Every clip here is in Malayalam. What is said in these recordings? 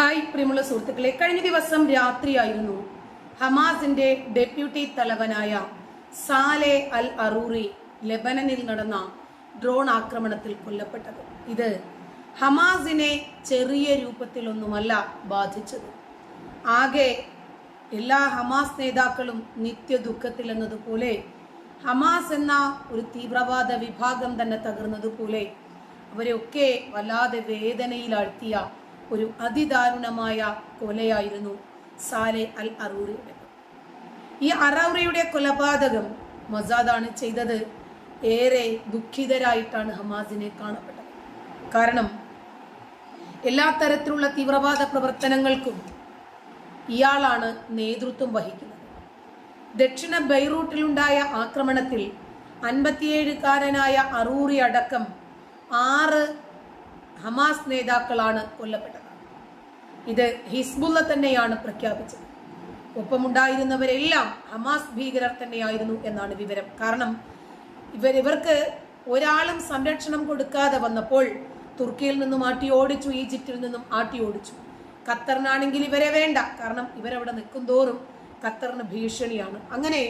ഹായ് പ്രിയമുള്ള സുഹൃത്തുക്കളെ കഴിഞ്ഞ ദിവസം രാത്രിയായിരുന്നു. ഹമാസിന്റെ ഡെപ്യൂട്ടി തലവനായ സാലെ അൽ അറൂറി ലെബനനിൽ നടന്ന ഡ്രോൺ ആക്രമണത്തിൽ കൊല്ലപ്പെട്ടത്. ഇത് ഹമാസിനെ ചെറിയ രൂപത്തിലൊന്നുമല്ല ബാധിച്ചത്. ആകെ എല്ലാ ഹമാസ് നേതാക്കളും നിത്യ ദുഃഖത്തിൽ എന്നതുപോലെ ഹമാസ് എന്ന ഒരു തീവ്രവാദ വിഭാഗം തന്നെ തകർന്നതുപോലെ അവരെയൊക്കെ വല്ലാതെ വേദനയിലാഴ്ത്തിയ ഒരു അതിദാരുണമായ കൊലയായിരുന്നു സാലെ അൽ അറൂറിയുടെ ഈ അറൌറിയുടെ കൊലപാതകം മസാദാണ് ചെയ്തത്. ഏറെ ദുഃഖിതരായിട്ടാണ് ഹമാസിനെ കാണപ്പെട്ടത്. കാരണം എല്ലാ തരത്തിലുള്ള തീവ്രവാദ പ്രവർത്തനങ്ങൾക്കും ഇയാളാണ് നേതൃത്വം വഹിക്കുന്നത്. ദക്ഷിണ ബൈറൂട്ടിലുണ്ടായ ആക്രമണത്തിൽ അൻപത്തിയേഴുകാരനായ അറൂറി അടക്കം ആറ് ഹമാസ് നേതാക്കളാണ് കൊല്ലപ്പെട്ടത്. ഇത് ഹിസ്ബുള്ള തന്നെയാണ് പ്രഖ്യാപിച്ചത്. ഒപ്പമുണ്ടായിരുന്നവരെല്ലാം ഹമാസ് ഭീകരർ തന്നെയായിരുന്നു എന്നാണ് വിവരം. കാരണം ഇവർ ഇവർക്ക് ഒരാളും സംരക്ഷണം കൊടുക്കാതെ വന്നപ്പോൾ തുർക്കിയിൽ നിന്നും ആട്ടി ഓടിച്ചു ഈജിപ്തിൽ നിന്നും ആട്ടി ഓടിച്ചു. ഖത്തറിനാണെങ്കിൽ ഇവരെ വേണ്ട. കാരണം ഇവരവിടെ നിൽക്കും തോറും ഖത്തറിന് ഭീഷണിയാണ്. അങ്ങനെ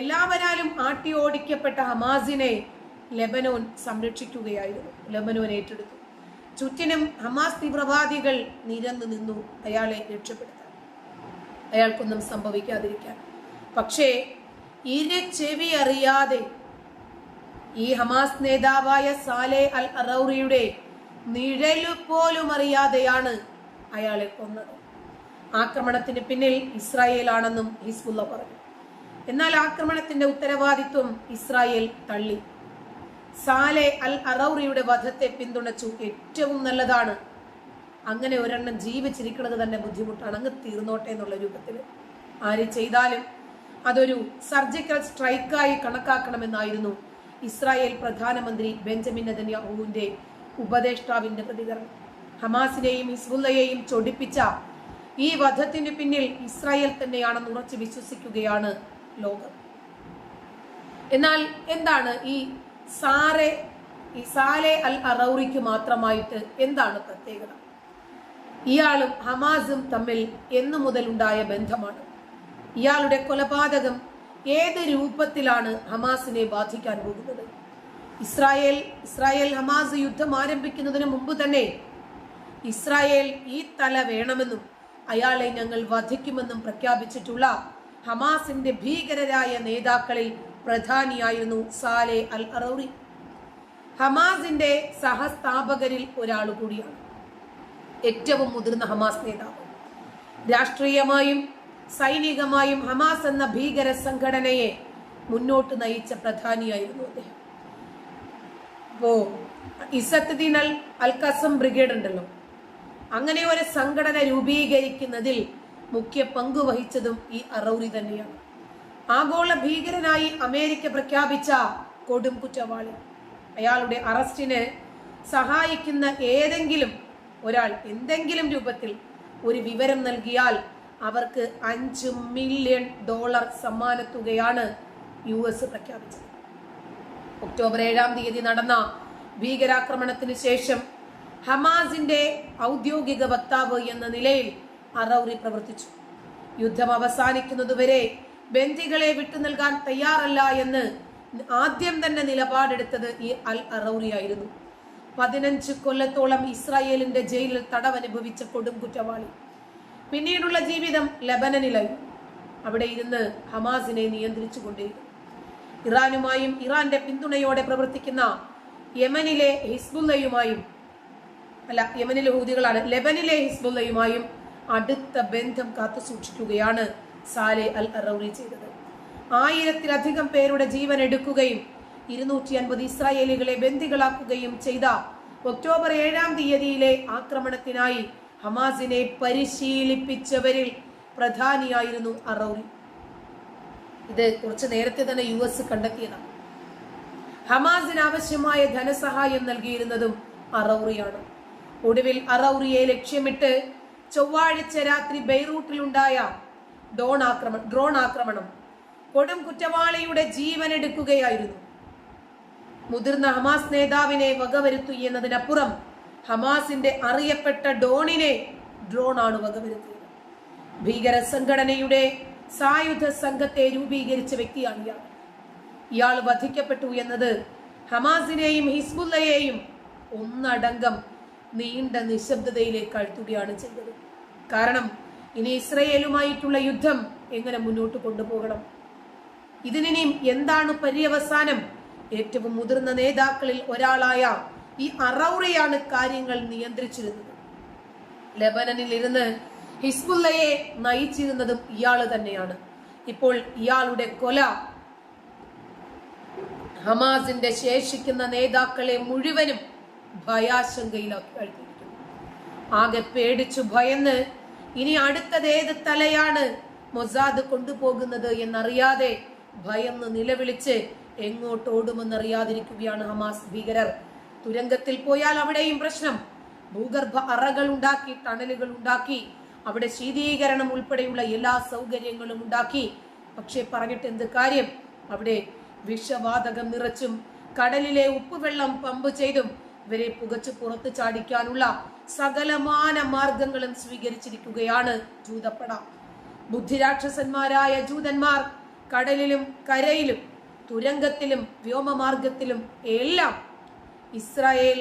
എല്ലാവരാലും ആട്ടി ഓടിക്കപ്പെട്ട ഹമാസിനെ ലെബനോൻ സംരക്ഷിക്കുകയായിരുന്നു. ലെബനോൻ ഏറ്റെടുത്തു. ചുറ്റിനും ഹമാസ് തീവ്രവാദികൾ നിരന്നു നിന്നു അയാളെ രക്ഷപ്പെടുത്താൻ. അയാൾക്കൊന്നും സംഭവിക്കാതിരിക്കാൻ. പക്ഷേ ഇരു ചെവി അറിയാതെ ഈ ഹമാസ് നേതാവായ സാലെ അൽ അറൌറിയുടെ നിഴലു പോലും അറിയാതെയാണ് അയാളെ കൊന്നത്. ആക്രമണത്തിന് പിന്നിൽ ഇസ്രായേൽ ആണെന്നും ഹിസ്ബുല്ല പറഞ്ഞു. എന്നാൽ ആക്രമണത്തിന്റെ ഉത്തരവാദിത്വം ഇസ്രായേൽ തള്ളി. സാലെ അൽ അറൌറിയുടെ വധത്തെ പിന്തുണച്ചു. ഏറ്റവും നല്ലതാണ്. അങ്ങനെ ഒരെണ്ണം ജീവിച്ചിരിക്കുന്നത് തന്നെ ബുദ്ധിമുട്ടാണ്. അങ്ങ് തീർന്നോട്ടെ എന്നുള്ള രൂപത്തിൽ ആര് ചെയ്താലും അതൊരു സർജിക്കൽ സ്ട്രൈക്കായി കണക്കാക്കണമെന്നായിരുന്നു ഇസ്രായേൽ പ്രധാനമന്ത്രി ബെഞ്ചമിൻ നെതന്യാഹുവിന്റെ ഉപദേഷ്ടാവിന്റെ പ്രതികരണം. ഹമാസിനെയും ഇസ്ബുല്ലയെയും ചൊടിപ്പിച്ച ഈ വധത്തിന് പിന്നിൽ ഇസ്രായേൽ തന്നെയാണെന്ന് ഉറച്ചു വിശ്വസിക്കുകയാണ് ലോകം. എന്നാൽ എന്താണ് ഈ സാറെ ഈ സാലെ അൽ അറൌറിക്ക് മാത്രമായിട്ട് എന്താണ് പ്രത്യേകത? ഇയാളും ഹമാസും തമ്മിൽ എന്നു മുതലുണ്ടായ ബന്ധമാണ്. ഇയാളുടെ കൊലപാതകം ഏത് രൂപത്തിലാണ് ഹമാസിനെ ബാധിക്കാൻ പോകുന്നത്? ഇസ്രായേൽ ഇസ്രായേൽ ഹമാസ് യുദ്ധം ആരംഭിക്കുന്നതിന് മുമ്പ് തന്നെ ഇസ്രായേൽ ഈ തല വേണമെന്നും അയാളെ ഞങ്ങൾ വധിക്കുമെന്നും പ്രഖ്യാപിച്ചിട്ടുള്ള ഹമാസിന്റെ ഭീകരരായ നേതാക്കളിൽ പ്രധാനിയായിരുന്നു സാലെ അൽ അറൌറി ഹമാസിന്റെ സഹസ്ഥാപകരിൽ ഒരാൾ കൂടിയാണ്. ഏറ്റവും മുതിർന്ന ഹമാസ് നേതാവ്. രാഷ്ട്രീയമായും സൈനികമായും ഹമാസ് എന്ന ഭീകര സംഘടനയെ മുന്നോട്ട് നയിച്ച പ്രധാനിയായിരുന്നു അദ്ദേഹം. ഇപ്പോ ഇസത്തുദ്ദീൻ അൽ അൽ കസം ബ്രിഗേഡ് ഉണ്ടല്ലോ. അങ്ങനെ ഒരു സംഘടന രൂപീകരിക്കുന്നതിൽ മുഖ്യ പങ്ക് വഹിച്ചതും ഈ അറൌറി തന്നെയാണ്. ആഗോള ഭീകരനായി അമേരിക്ക പ്രഖ്യാപിച്ച കൊടും കുറ്റവാളി അയാളുടെ അറസ്റ്റിന് സഹായിക്കുന്ന ഏതെങ്കിലും ഒരാൾ എന്തെങ്കിലും രൂപത്തിൽ ഒരു വിവരം നൽകിയാൽ അവർക്ക് അഞ്ച് മില്യൺ ഡോളർ സമ്മാനത്തുകയാണ് യു എസ് പ്രഖ്യാപിച്ചത്. ഒക്ടോബർ ഏഴാം തീയതി നടന്ന ഭീകരാക്രമണത്തിന് ശേഷം ഹമാസിന്റെ ഔദ്യോഗിക വക്താവ് എന്ന നിലയിൽ അറൌറി പ്രവർത്തിച്ചു. യുദ്ധം അവസാനിക്കുന്നതുവരെ ബന്ദികളെ വിട്ടു നൽകാൻ തയ്യാറല്ല എന്ന് ആദ്യം തന്നെ നിലപാടെടുത്തത് ഈ അൽ അറൌറിയായിരുന്നു പതിനഞ്ച് കൊല്ലത്തോളം ഇസ്രായേലിന്റെ ജയിലിൽ തടവനുഭവിച്ച കൊടും കുറ്റവാളി. പിന്നീടുള്ള ജീവിതം ലബനനിലായി. അവിടെ ഇരുന്ന് ഹമാസിനെ നിയന്ത്രിച്ചു കൊണ്ടിരുന്നു. ഇറാനുമായും ഇറാന്റെ പിന്തുണയോടെ പ്രവർത്തിക്കുന്ന യമനിലെ ഹിസ്ബുല്ലയുമായും അല്ല യമനിലെ ഹൂതികളാണ് ലെബനിലെ ഹിസ്ബുല്ലയുമായും അടുത്ത ബന്ധം കാത്തു സൂക്ഷിക്കുകയാണ് സാലെ അൽ അറൌറി ചെയ്തത്. ആയിരത്തിലധികം പേരുടെ ജീവൻ എടുക്കുകയും ഇരുന്നൂറ്റി അൻപത് ഇസ്രായേലികളെ ബന്ദികളാക്കുകയും ചെയ്ത ഒക്ടോബർ ഏഴാം തീയതിയിലെ ആക്രമണത്തിനായി ഹമാസിനെ പരിശീലിപ്പിച്ചവരിൽ പ്രധാനിയായിരുന്നു അറൌറി. ഇത് കുറച്ച് നേരത്തെ തന്നെ യു എസ് കണ്ടെത്തിയതാണ്. ഹമാസിന് ആവശ്യമായ ധനസഹായം നൽകിയിരുന്നതും അറൌറിയാണ്. ഒടുവിൽ അറൌറിയെ ലക്ഷ്യമിട്ട് ചൊവ്വാഴ്ച രാത്രി ബെയ്റൂട്ടിലുണ്ടായ ഡോൺ ആക്രമണം ഡ്രോൺ ആക്രമണം കൊടും കുറ്റവാളിയുടെ ജീവൻ എടുക്കുകയായിരുന്നു. മുതിർന്ന ഹമാസ് നേതാവിനെ വകവരുത്തി എന്നതിനപ്പുറം ഹമാസിന്റെ അറിയപ്പെട്ട ഡോണിനെ ആണ് വകവരുത്തിയത്. ഭീകര സംഘടനയുടെ സായുധ സംഘത്തെ രൂപീകരിച്ച വ്യക്തിയാണ് ഇയാൾ. ഇയാൾ വധിക്കപ്പെട്ടു എന്നത് ഹമാസിനെയും ഹിസ്ബുല്ലയെയും ഒന്നടങ്കം നീണ്ട നിശബ്ദതയിലേക്ക് അഴ്ത്തുകയാണ് ചെയ്തത്. കാരണം ഇനി ഇസ്രയേലുമായിട്ടുള്ള യുദ്ധം എങ്ങനെ മുന്നോട്ട് കൊണ്ടുപോകണം? ഇതിനിനിയും എന്താണ് പര്യവസാനം? ഏറ്റവും മുതിർന്ന നേതാക്കളിൽ ഒരാളായ ഈ അറൗറയാണ് കാര്യങ്ങൾ നിയന്ത്രിച്ചിരുന്നത്. ലബനനിൽ ഇരുന്ന് ഹിസ്ബുല്ലയെ നയിച്ചിരുന്നതും ഇയാൾ തന്നെയാണ്. ഇപ്പോൾ ഇയാളുടെ കൊല ഹമാസിന്റെ ശേഷിക്കുന്ന നേതാക്കളെ മുഴുവനും ഭയാശങ്കയിലാക്കി കഴിഞ്ഞിരിക്കുന്നു ആകെ പേടിച്ചു ഭയന്ന് ഇനി അടുത്തത് ഏത് തലയാണ് മൊസാദ് കൊണ്ടുപോകുന്നത് എന്നറിയാതെ ഭയന്ന് നിലവിളിച്ച് എങ്ങോട്ട് ഓടുമെന്നറിയാതിരിക്കുകയാണ് ഹമാസ് ഭീകരർ. തുരങ്കത്തിൽ പോയാൽ അവിടെയും പ്രശ്നം. ഭൂഗർഭ അറകൾ ഉണ്ടാക്കി ടണലുകൾ ഉണ്ടാക്കി അവിടെ ശീതീകരണം ഉൾപ്പെടെയുള്ള എല്ലാ സൗകര്യങ്ങളും ഉണ്ടാക്കി. പക്ഷെ പറഞ്ഞിട്ട് എന്ത് കാര്യം? അവിടെ വിഷവാതകം നിറച്ചും കടലിലെ ഉപ്പുവെള്ളം പമ്പ് ചെയ്തും ഇവരെ പുകച്ചു പുറത്തു ചാടിക്കാനുള്ള സകലമാന മാർഗങ്ങളും സ്വീകരിച്ചിരിക്കുകയാണ് ജൂതപ്പട. ബുദ്ധിരാക്ഷസന്മാരായ ജൂതന്മാർ കടലിലും കരയിലും തുരങ്കത്തിലും വ്യോമമാർഗത്തിലും എല്ലാം ഇസ്രായേൽ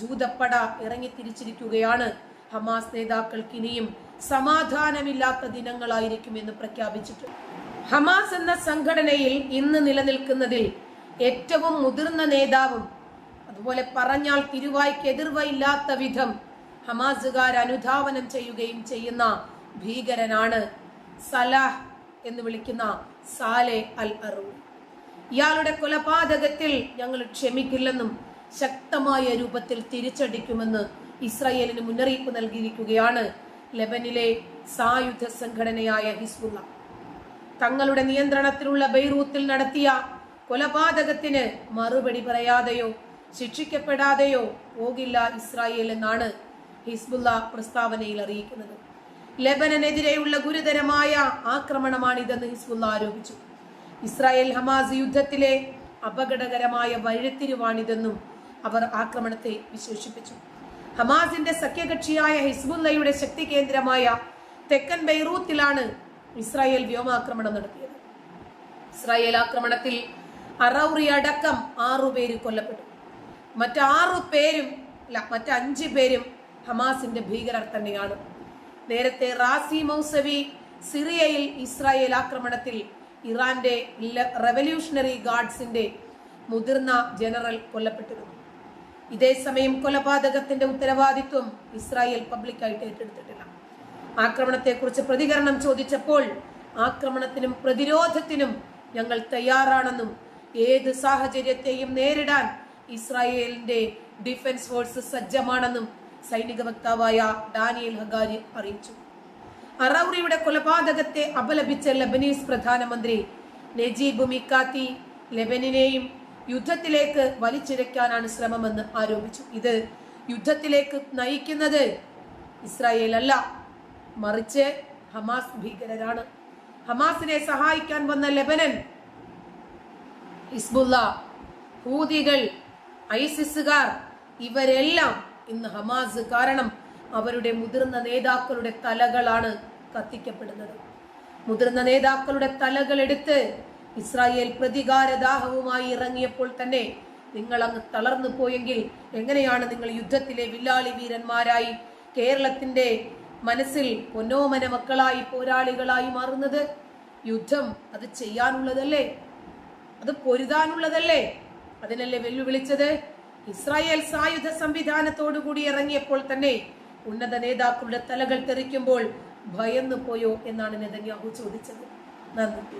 ജൂതപ്പട ഇറങ്ങിത്തിരിച്ചിരിക്കുകയാണ്. ഹമാസ് നേതാക്കൾക്ക് ഇനിയും സമാധാനമില്ലാത്ത ദിനങ്ങളായിരിക്കും എന്ന് പ്രഖ്യാപിച്ചിട്ടുണ്ട് ഹമാസ് എന്ന സംഘടനയിൽ ഇന്ന് നിലനിൽക്കുന്നതിൽ ഏറ്റവും മുതിർന്ന നേതാവും അതുപോലെ പറഞ്ഞാൽ തിരുവായ്ക്ക് എതിർവയില്ലാത്ത വിധം ഹമാസുകാർ അനുധാവനം ചെയ്യുകയും ചെയ്യുന്ന ഭീകരനാണ് സലാഹ് എന്ന് വിളിക്കുന്ന സാലെ അൽ അറു ഇയാളുടെ കൊലപാതകത്തിൽ ഞങ്ങൾ ക്ഷമിക്കില്ലെന്നും ശക്തമായ രൂപത്തിൽ തിരിച്ചടിക്കുമെന്ന് ഇസ്രയേലിന് മുന്നറിയിപ്പ് നൽകിയിരിക്കുകയാണ് ലെബനിലെ സായുധ സംഘടനയായ ഹിസ്ബുള്ള. തങ്ങളുടെ നിയന്ത്രണത്തിലുള്ള ബെയ്റൂത്തിൽ നടത്തിയ കൊലപാതകത്തിന് മറുപടി പറയാതെയോ ശിക്ഷിക്കപ്പെടാതെയോ പോകില്ല ഇസ്രായേൽ എന്നാണ് ഹിസ്ബുല്ല പ്രസ്താവനയിൽ അറിയിക്കുന്നത്. ലെബനനെതിരെയുള്ള ഗുരുതരമായ ആക്രമണമാണിതെന്ന് ഹിസ്ബുല്ല ആരോപിച്ചു. ഇസ്രായേൽ ഹമാസ് യുദ്ധത്തിലെ അപകടകരമായ വഴിത്തിരിവാണിതെന്നും അവർ ആക്രമണത്തെ വിശേഷിപ്പിച്ചു. ഹമാസിന്റെ സഖ്യകക്ഷിയായ ഹിസ്ബുല്ലയുടെ ശക്തി കേന്ദ്രമായ തെക്കൻ ബെയ്റൂത്തിലാണ് ഇസ്രായേൽ വ്യോമാക്രമണം നടത്തിയത്. ഇസ്രായേൽ ആക്രമണത്തിൽ അറൌറി അടക്കം ആറുപേര് കൊല്ലപ്പെട്ടു. മറ്റാറു പേരും അല്ല മറ്റഞ്ച് പേരും ഹമാസിന്റെ ഭീകരർ തന്നെയാണ് നേരത്തെ റാസി മൗസവി സിറിയയിൽ ഇസ്രായേൽ ആക്രമണത്തിൽ ഇറാന്റെ റവല്യൂഷണറി ഗാർഡ്സിന്റെ മുതിർന്ന ജനറൽ കൊല്ലപ്പെട്ടിരുന്നു. ഇതേ സമയം കൊലപാതകത്തിന്റെ ഉത്തരവാദിത്വം ഇസ്രായേൽ പബ്ലിക്കായിട്ട് ഏറ്റെടുത്തിട്ടില്ല. ആക്രമണത്തെക്കുറിച്ച് പ്രതികരണം ചോദിച്ചപ്പോൾ ആക്രമണത്തിനും പ്രതിരോധത്തിനും ഞങ്ങൾ തയ്യാറാണെന്നും ഏത് സാഹചര്യത്തെയും നേരിടാൻ ഇസ്രായേലിന്റെ ഡിഫൻസ് ഫോഴ്സ് സജ്ജമാണെന്നും സൈനിക വക്താവായ ഡാനിയൽ ഹഗാരി അറിയിച്ചു. അറൌറിയുടെ കൊലപാതകത്തെ അപലപിച്ച ലബനീസ് പ്രധാനമന്ത്രി നജീബ് മിക്കാത്തി ലെബനിനെയും യുദ്ധത്തിലേക്ക് വലിച്ചിഴയ്ക്കാനാണ് ശ്രമമെന്ന് ആരോപിച്ചു. ഇത് യുദ്ധത്തിലേക്ക് നയിക്കുന്നത് ഇസ്രായേൽ അല്ല മറിച്ച് ഹമാസ് ഭീകരരാണ്. ഹമാസിനെ സഹായിക്കാൻ വന്ന ലെബനൻ ഹിസ്ബുല്ല ഹൂതികൾ ഐസിസുകാർ ഇവരെല്ലാം ഇന്ന് ഹമാസ് കാരണം അവരുടെ മുതിർന്ന നേതാക്കളുടെ തലകളാണ് കത്തിക്കപ്പെടുന്നത്. മുതിർന്ന നേതാക്കളുടെ തലകൾ എടുത്ത് ഇസ്രായേൽ പ്രതികാരദാഹവുമായി ഇറങ്ങിയപ്പോൾ തന്നെ നിങ്ങൾ അങ്ങ് തളർന്നു പോയെങ്കിൽ എങ്ങനെയാണ് നിങ്ങൾ യുദ്ധത്തിലെ വില്ലാളി വീരന്മാരായി കേരളത്തിന്റെ മനസ്സിൽ പൊന്നോമന മക്കളായി പോരാളികളായി മാറുന്നത്? യുദ്ധം അത് ചെയ്യാനുള്ളതല്ലേ? അത് പൊരുതാനുള്ളതല്ലേ? അതിനല്ലേ വെല്ലുവിളിച്ചത്? ഇസ്രായേൽ സായുധ സംവിധാനത്തോടു കൂടി ഇറങ്ങിയപ്പോൾ തന്നെ ഉന്നത നേതാക്കളുടെ തലകൾ തെറിക്കുമ്പോൾ ഭയന്നു പോയോ എന്നാണ് നെതന്യാഹു ചോദിച്ചത്. നന്ദി.